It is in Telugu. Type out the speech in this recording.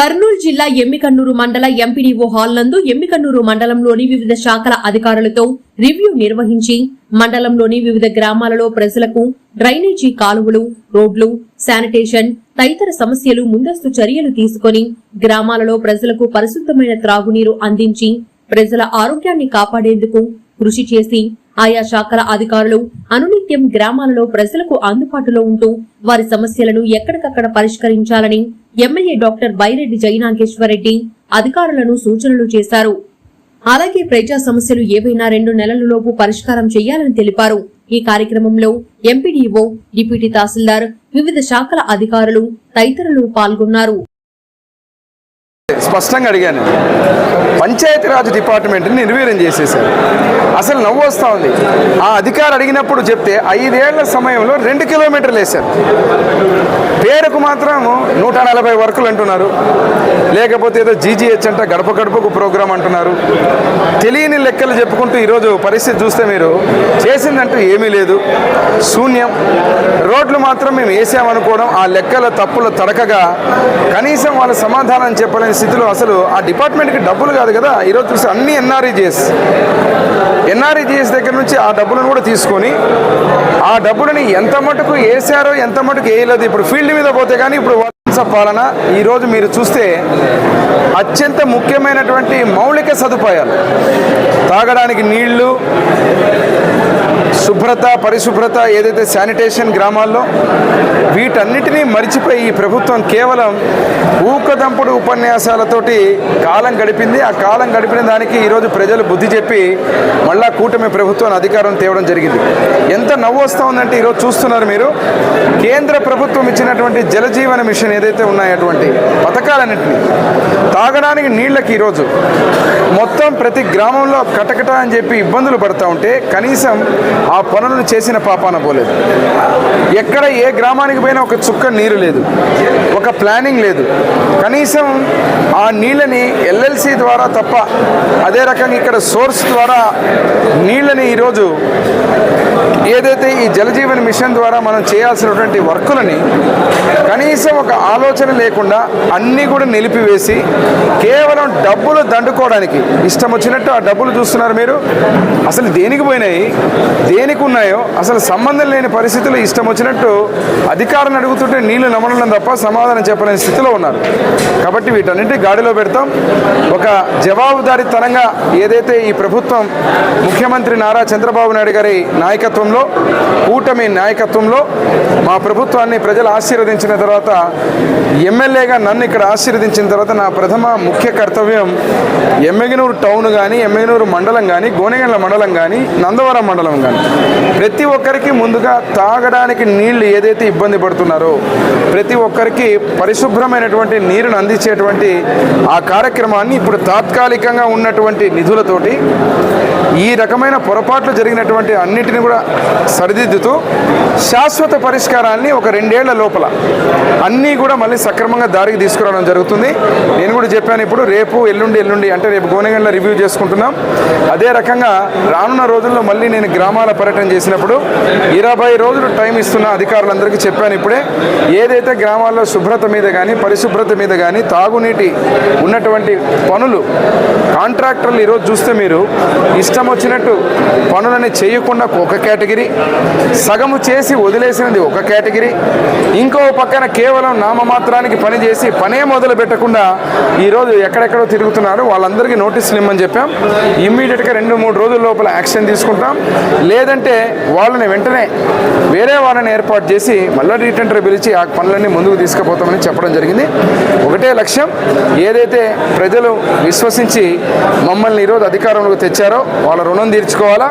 కర్నూలు జిల్లా ఎమ్మికన్నూరు మండల ఎంపీడీఓ హాల్ నందు ఎమ్మికన్నూరు మండలంలోని వివిధ శాఖల అధికారులతో రివ్యూ నిర్వహించి మండలంలోని వివిధ గ్రామాలలో ప్రజలకు డ్రైనేజీ కాలువలు రోడ్లు శానిటేషన్ తదితర సమస్యలు ముందస్తు చర్యలు తీసుకొని గ్రామాలలో ప్రజలకు పరిశుద్ధమైన త్రాగునీరు అందించి ప్రజల ఆరోగ్యాన్ని కాపాడేందుకు కృషి చేసి ఆయా శాఖల అధికారులు అనునిత్యం గ్రామాలలో ప్రజలకు అందుబాటులో ఉంటూ వారి సమస్యలను ఎక్కడికక్కడ పరిష్కరించాలని ఎమ్మెల్యే డాక్టర్ బైరెడ్డి జయనాగేశ్వరరెడ్డి అధికారులను సూచనలు చేశారు. అలాగే ప్రజా సమస్యలు ఏవైనా రెండు నెలలలోపు పరిష్కారం చేయాలని తెలిపారు. ఈ కార్యక్రమంలో ఎంపీడీఓ డిప్యూటీ తహసీల్దార్ వివిధ శాఖల అధికారులు తదితరులు పాల్గొన్నారు. స్పష్టంగా అడిగాను. పంచాయతీరాజ్ డిపార్ట్మెంట్ని నిర్వీర్యం చేసేశారు. అసలు నవ్వు వస్తూ ఉంది. ఆ అధికారి అడిగినప్పుడు చెప్తే ఐదేళ్ళ సమయంలో రెండు కిలోమీటర్లు వేశారు. పేరుకు మాత్రం నూట నలభై వర్కులు అంటున్నారు. లేకపోతే ఏదో జీజీహెచ్ అంట గడప గడపకు ప్రోగ్రాం అంటున్నారు. తెలియని లెక్కలు చెప్పుకుంటూ ఈరోజు పరిస్థితి చూస్తే మీరు చేసిందంటూ ఏమీ లేదు. శూన్యం. రోడ్లు మాత్రం మేము వేసామనుకోవడం ఆ లెక్కల తప్పుల తడకగా కనీసం వాళ్ళ సమాధానం చెప్పలేని స్థితిలో అసలు ఆ డిపార్ట్మెంట్కి డబ్బులు కాదు కదా. ఈరోజు చూసి అన్ని ఎన్ఆర్ఈజిఎస్ ఎన్ఆర్ఈజిఎస్ దగ్గర నుంచి ఆ డబ్బులను కూడా తీసుకొని ఆ డబ్బులని ఎంత మటుకు వేసారో ఎంత మటుకు వేయలేదు ఇప్పుడు ఫీల్డ్ మీద పోతే కానీ ఇప్పుడు పాలన ఈరోజు మీరు చూస్తే అత్యంత ముఖ్యమైనటువంటి మౌలిక సదుపాయాలు. తాగడానికి నీళ్ళు శుభ్రత పరిశుభ్రత ఏదైతే శానిటేషన్ గ్రామాల్లో వీటన్నిటినీ మరిచిపోయి ఈ ప్రభుత్వం కేవలం ఊకదంపుడు ఉపన్యాసాలతోటి కాలం గడిపింది. ఆ కాలం గడిపిన దానికి ఈరోజు ప్రజలు బుద్ధి చెప్పి మళ్ళా కూటమి ప్రభుత్వాన్ని అధికారం తేవడం జరిగింది. ఎంత నవ్వు వస్తూ ఉందంటే ఈరోజు చూస్తున్నారు మీరు. కేంద్ర ప్రభుత్వం ఇచ్చినటువంటి జలజీవన మిషన్ ఏదైతే ఉన్నాయటువంటి పథకాలన్నింటినీ తాగడానికి నీళ్ళకి ఈరోజు మొత్తం ప్రతి గ్రామంలో కటకట అని చెప్పి ఇబ్బందులు పడతా ఉంటే కనీసం ఆ పనులను చేసిన పాపాన పోలేదు. ఎక్కడ ఏ గ్రామానికి పోయినా ఒక చుక్క నీరు లేదు. ఒక ప్లానింగ్ లేదు. కనీసం ఆ నీళ్ళని ఎల్ఎల్సి ద్వారా తప్ప అదే రకంగా ఇక్కడ సోర్స్ ద్వారా నీళ్ళని ఈరోజు ఏదైతే ఈ జలజీవన్ మిషన్ ద్వారా మనం చేయాల్సినటువంటి వర్కులని కనీసం ఒక ఆలోచన లేకుండా అన్నీ కూడా నిలిపివేసి కేవలం డబ్బులు దండుకోవడానికి. ఇష్టం వచ్చినట్టు ఆ డబ్బులు చూస్తున్నారు మీరు. అసలు దేనికి పోయినాయి? దేనికి ఉన్నాయో అసలు సంబంధం లేని పరిస్థితులు ఇష్టం వచ్చినట్టు అధికారులను అడుగుతుంటే నీళ్ళు నమ్మడం తప్ప సమాధానం చెప్పలేని స్థితిలో ఉన్నారు. కాబట్టి వీటన్నింటి గాడిలో పెడతాం. ఒక జవాబుదారీతనంగా ఏదైతే ఈ ప్రభుత్వం ముఖ్యమంత్రి నారా చంద్రబాబు నాయుడు గారి నాయకత్వంలో కూటమి నాయకత్వంలో మా ప్రభుత్వాన్ని ప్రజలు ఆశీర్వదించిన తర్వాత ఎమ్మెల్యేగా నన్ను ఇక్కడ ఆశీర్వదించిన తర్వాత నా ప్రథమ ముఖ్య కర్తవ్యం ఎమ్మెగనూరు టౌన్ కానీ ఎమ్మెగనూరు మండలం కానీ గోనెగండ్ల మండలం కానీ నందవరం మండలం కానీ ప్రతి ఒక్కరికి ముందుగా తాగడానికి నీళ్ళు ఏదైతే ఇబ్బంది పడుతున్నారో ప్రతి ఒక్కరికి పరిశుభ్రమైనటువంటి నీరును అందించేటువంటి ఆ కార్యక్రమాన్ని ఇప్పుడు తాత్కాలికంగా ఉన్నటువంటి నిధులతోటి ఈ రకమైన పొరపాట్లు జరిగినటువంటి అన్నిటిని కూడా సరిదిద్దుతూ శాశ్వత పరిష్కారాన్ని ఒక రెండేళ్ళ లోపల అన్నీ కూడా మళ్ళీ సక్రమంగా దారికి తీసుకురావడం జరుగుతుంది. నేను కూడా చెప్పాను ఇప్పుడు రేపు ఎల్లుండి ఎల్లుండి అంటే రేపు గోనెగండ్ల రివ్యూ చేసుకుంటున్నాం. అదే రకంగా రానున్న రోజుల్లో మళ్ళీ నేను గ్రామాల పర్యటన చేసినప్పుడు ఇరవై రోజులు టైం ఇస్తున్న అధికారులందరికీ చెప్పాను ఇప్పుడే. ఏదైతే గ్రామాల్లో శుభ్రత మీద కానీ పరిశుభ్రత మీద కానీ తాగునీటి ఉన్నటువంటి పనులు కాంట్రాక్టర్లు ఈరోజు చూస్తే మీరు ఇష్టం వచ్చినట్టు పనులని చేయకుండా ఒక కేటగిరీ సగము చేసి వదిలేసినది ఒక కేటగిరీ ఇంకో పక్కన కేవలం నామమాత్రానికి పని చేసి పనే మొదలు పెట్టకుండా ఈరోజు ఎక్కడెక్కడో తిరుగుతున్నారు. వాళ్ళందరికీ నోటీసులు ఇమ్మని చెప్పాం. ఇమ్మీడియట్గా రెండు మూడు రోజుల లోపల యాక్షన్ తీసుకుంటాం. లేదంటే వాళ్ళని వెంటనే వేరే వాళ్ళని ఏర్పాటు చేసి మళ్ళీ రీటెండర్ పిలిచి ఆ పనులన్నీ ముందుకు తీసుకుపోతామని చెప్పడం జరిగింది. ఒకటే లక్ష్యం ఏదైతే ప్రజలు విశ్వసించి మమ్మల్ని ఈరోజు అధికారంలోకి తెచ్చారో వాళ్ళ రుణం తీర్చుకోవాలా?